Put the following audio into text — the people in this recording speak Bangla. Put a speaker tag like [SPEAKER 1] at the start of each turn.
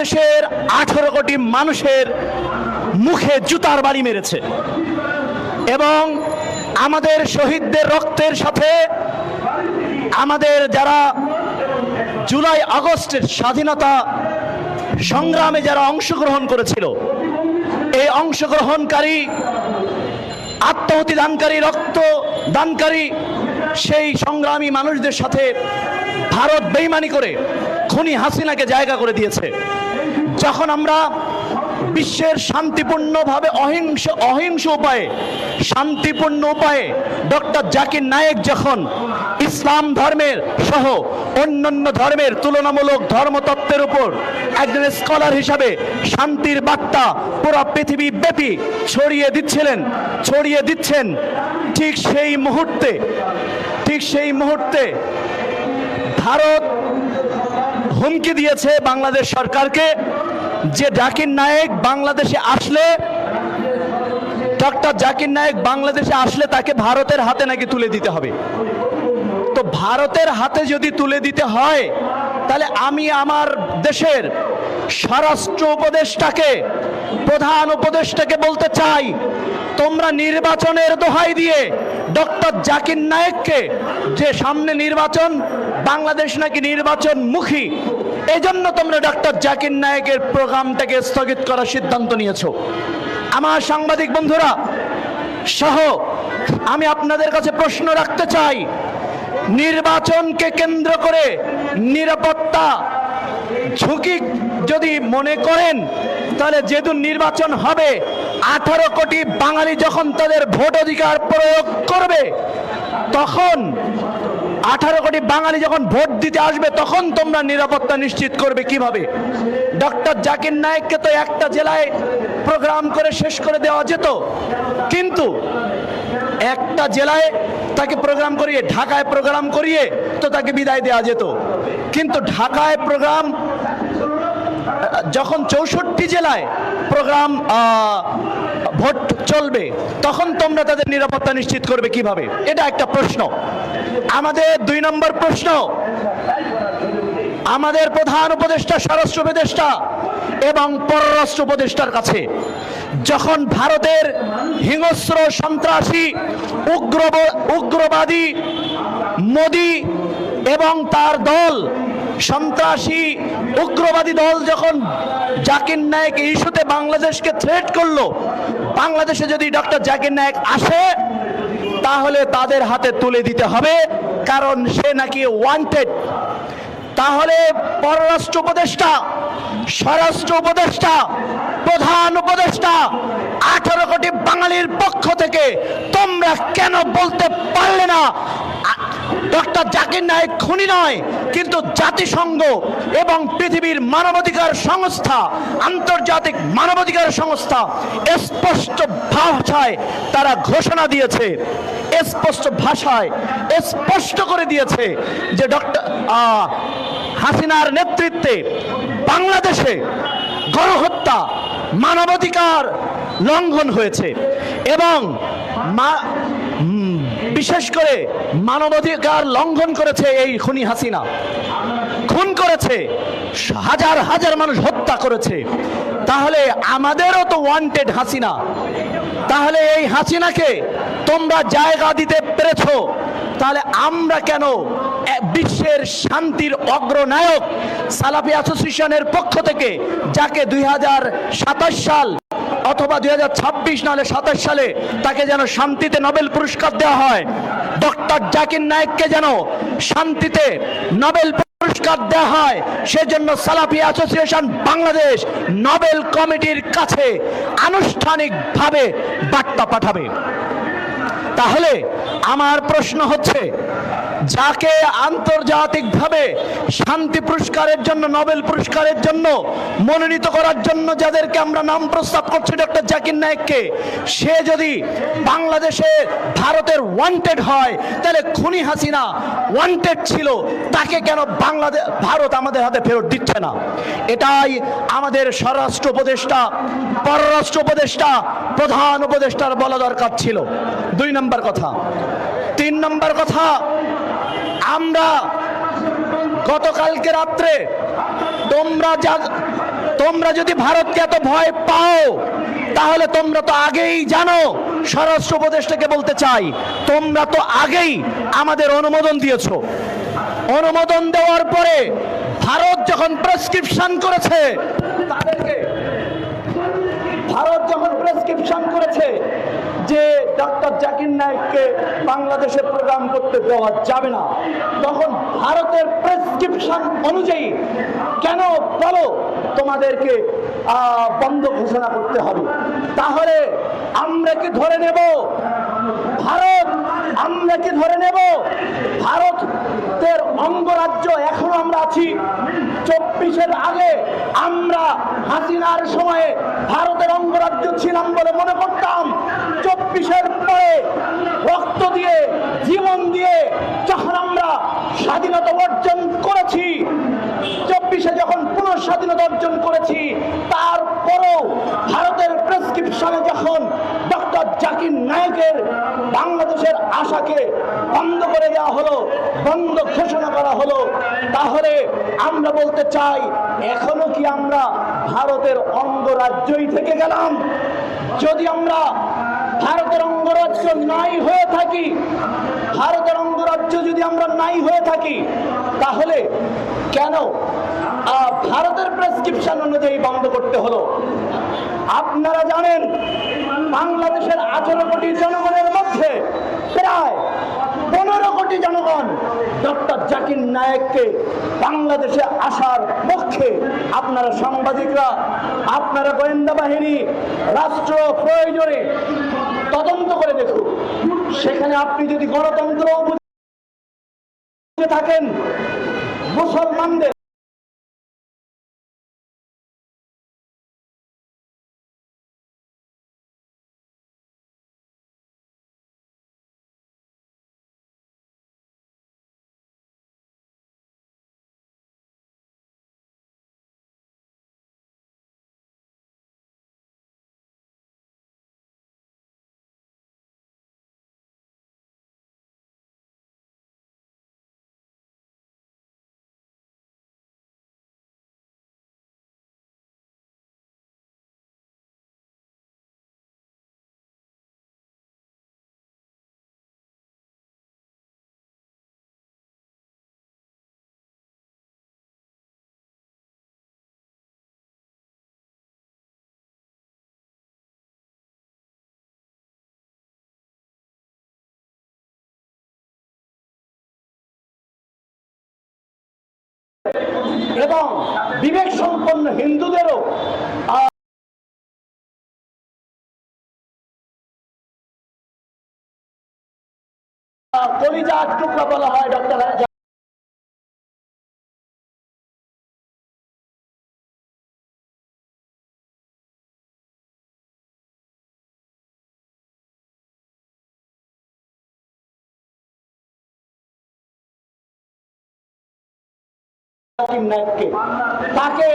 [SPEAKER 1] দেশের আঠারো কোটি মানুষের মুখে জুতার বাড়ি মেরেছে। এবং আমাদের শহীদদের রক্তের সাথে আমাদের যারা জুলাই আগস্টের স্বাধীনতা সংগ্রামে যারা অংশগ্রহণ করেছিল, এই অংশগ্রহণকারী আত্মহতি দানকারী রক্ত দানকারী সেই সংগ্রামী মানুষদের সাথে ভারত বেইমানি করে খুনি হাসিনাকে জায়গা করে দিয়েছে। যখন আমরা বিশ্বের শান্তিপূর্ণভাবে অহিংস অহিংস উপায়ে, শান্তিপূর্ণ উপায়ে ডক্টর জাকির নায়েক যখন ইসলাম ধর্মের সহ অন্যান্য ধর্মের তুলনামূলক ধর্মতত্ত্বের উপর একজন স্কলার হিসাবে শান্তির বার্তা পুরো পৃথিবী ব্যাপী ছড়িয়ে দিচ্ছিলেন, ছড়িয়ে দিচ্ছেন, ঠিক সেই মুহূর্তে, ঠিক সেই মুহূর্তে ভারত হুমকি দিয়েছে বাংলাদেশ সরকারকে যে জাকির নায়েক বাংলাদেশে আসলে, ডক্টর জাকির নায়েক বাংলাদেশে আসলে তাকে ভারতের হাতে নাকি তুলে দিতে হবে। তো ভারতের হাতে যদি তুলে দিতে হয়, তাহলে আমি আমার দেশের স্বরাষ্ট্র উপদেষ্টাকে, প্রধান উপদেষ্টাকে বলতে চাই, তোমরা নির্বাচনের দোহাই দিয়ে ডক্টর জাকির নায়েককে যে সামনে নির্বাচন, বাংলাদেশ নাকি নির্বাচন মুখী এজন্য তোমরা ডক্টর জাকির নায়েকের প্রোগ্রামটাকে স্থগিত করার সিদ্ধান্ত নিয়েছ। আমার সাংবাদিক বন্ধুরা, সহ, আমি আপনাদের কাছে প্রশ্ন রাখতে চাই। নির্বাচনকে কেন্দ্র করে নিরাপত্তা ঝুঁকি যদি মনে করেন, তাহলে যেহেতু নির্বাচন হবে, আঠারো কোটি বাঙালি যখন তাদের ভোট অধিকার প্রয়োগ করবে, তখন আঠারো কোটি বাঙালি যখন ভোট দিতে আসবে, তখন তোমরা নিরাপত্তা নিশ্চিত করবে কীভাবে? ডক্টর জাকির নায়েককে তো একটা জেলায় প্রোগ্রাম করে শেষ করে দেওয়া যেত। কিন্তু একটা জেলায় তাকে প্রোগ্রাম করিয়ে, ঢাকায় প্রোগ্রাম করিয়ে তো তাকে বিদায় দেওয়া যেত। কিন্তু ঢাকায় প্রোগ্রাম, যখন চৌষট্টি জেলায় প্রোগ্রাম ভোট চলবে, তখন তোমরা তাদের নিরাপত্তা নিশ্চিত করবে কীভাবে? এটা একটা প্রশ্ন। আমাদের দুই নম্বর প্রশ্ন। আমাদের প্রধান উপদেষ্টা, স্বরাষ্ট্র উপদেষ্টা এবং পররাষ্ট্র উপদেষ্টার কাছে, যখন ভারতের হিংস্র সন্ত্রাসী উগ্র উগ্রবাদী মোদি এবং তার দল, সন্ত্রাসী, উগ্রবাদী দল যখন জাকির নায়েক ইস্যুতে বাংলাদেশকে থ্রেট করল, বাংলাদেশে যদি ডক্টর জাকির নায়েক আসে তাহলে তাদের হাতে তুলে দিতে হবে, কারণ সে নাকি ওয়ান্টেড তাহলে পররাষ্ট্র উপদেষ্টা, স্বরাষ্ট্র উপদেষ্টা, প্রধান উপদেষ্টা, আঠারো কোটি বাঙালির পক্ষ থেকে তোমরা কেন বলতে পারলে না? ডক্টর জাকির নায়েক খুনি নয়, কিন্তু জাতিসংঘ এবং পৃথিবীর মানবাধিকার সংস্থা, আন্তর্জাতিক মানবাধিকার সংস্থা স্পষ্ট ভাষায় তারা ঘোষণা দিয়েছে, স্পষ্ট ভাষায় স্পষ্ট করে দিয়েছে যে ডক্টর হাসিনার নেতৃত্বে বাংলাদেশে গণহত্যা, মানবাধিকার লঙ্ঘন হয়েছে এবং মা- বিশেষ করে মানবাধিকার লঙ্ঘন করেছে এই খুনি হাসিনা। খুন করেছে, হাজার হাজার মানুষ হত্যা করেছে। তাহলে আমাদেরও তো ওয়ান্টেড হাসিনা। তাহলে এই হাসিনাকে তোমরা জায়গা দিতে পেরেছ। তাহলে আমরা কেন বিশ্বের শান্তির অগ্রনায়ক সালাফি অ্যাসোসিয়েশনের পক্ষ থেকে, যাকে দুই হাজার সাতাশ সাল অথবা দুই হাজার ছাব্বিশ নাহলে সাতাশ সালে তাকে যেন শান্তিতে নোবেল পুরস্কার দেওয়া হয়। ডক্টর জাকির নায়েককে যেন শান্তিতে নোবেল পুরস্কার দেওয়া হয়, সেজন্য সালাফি অ্যাসোসিয়েশন বাংলাদেশ নোবেল কমিটির কাছে আনুষ্ঠানিকভাবে বার্তা পাঠাবে। তাহলে আমার প্রশ্ন হচ্ছে যাকে আন্তর্জাতিকভাবে শান্তি পুরস্কারের জন্য, নোবেল পুরস্কারের জন্য মনোনীত করার জন্য যাদেরকে আমরা নাম প্রস্তাব করছি, ডক্টর জাকির নায়েককে, সে যদি বাংলাদেশে ভারতের ওয়ান্টেড হয়, তাহলে খুনি হাসিনা ওয়ান্টেড ছিল, তাকে কেন বাংলাদেশ ভারত আমাদের হাতে ফেরত দিচ্ছে না? এটাই আমাদের স্বরাষ্ট্র উপদেষ্টা, পররাষ্ট্র উপদেষ্টা, প্রধান উপদেষ্টার বলা দরকার ছিল। দুই নম্বর কথা। তিন নম্বর কথা আমরা গতকালকে রাত্রে তোমরা যা তোমরা যদি ভারতকে এত ভয় পাও, তাহলে তোমরা তো আগেই জানো, স্বরাষ্ট্র উপদেষ্টাকে বলতে চাই, তোমরা তো আগেই আমাদের অনুমোদন দিয়েছ। অনুমোদন দেওয়ার পরে ভারত যখন প্রেসক্রিপশন করেছে, তাদেরকে ভারত যখন প্রেসক্রিপশন করেছে যে ডাক্তার জাকির নায়ককে বাংলাদেশে প্রোগ্রাম করতে দেওয়া যাবে না। তখন ভারতের প্রেসক্রিপশন অনুযায়ী কেন বলো তোমাদেরকে বন্ধ ঘোষণা করতে হবে? তাহলে আমরা কি ধরে নেব? ভারত আমরা কি ধরে নেব? অঙ্গরাজ্য এখনও আমরা আছি। চব্বিশের আগে আমরা হাসিনার সময়ে ভারতের অঙ্গরাজ্য ছিলাম বলে মনে করতাম। চব্বিশের পরে রক্ত দিয়ে, জীবন দিয়ে যখন আমরা স্বাধীনতা অর্জন করেছি, চব্বিশে যখন পুনঃ স্বাধীনতা অর্জন করেছি, তারপরও ভারতের প্রেসক্রিপশনে নায়কের বাংলাদেশের আশাকে বন্ধ করে দেওয়া হলো, বন্ধ ঘোষণা করা হলো। তাহলে আমরা বলতে চাই, এখনও কি আমরা ভারতের অঙ্গরাজ্যই থেকে গেলাম? যদি আমরা ভারতের অঙ্গরাজ্য নাই হয়ে থাকি, ভারতের অঙ্গরাজ্য যদি আমরা নাই হয়ে থাকি, তাহলে কেন ভারতের প্রেসক্রিপশন অনুযায়ী বন্ধ করতে হলো? আপনারা জানেন, বাংলাদেশের আঠারো কোটি জনগণের মধ্যে প্রায় পনেরো কোটি জনগণ ডক্টর জাকির নায়েককে বাংলাদেশে আসার পক্ষে আপনারা সাংবাদিকরা, আপনারা গোয়েন্দা বাহিনী, রাষ্ট্র প্রয়োজনে তদন্ত করে দেখুন। সেখানে আপনি যদি গণতন্ত্র থাকেন, মুসলমানদের এবং বিবেক সম্পন্ন হিন্দুদেরও কলিজা টুকরা বলা হয় ডক্টর নায়ককে তাকে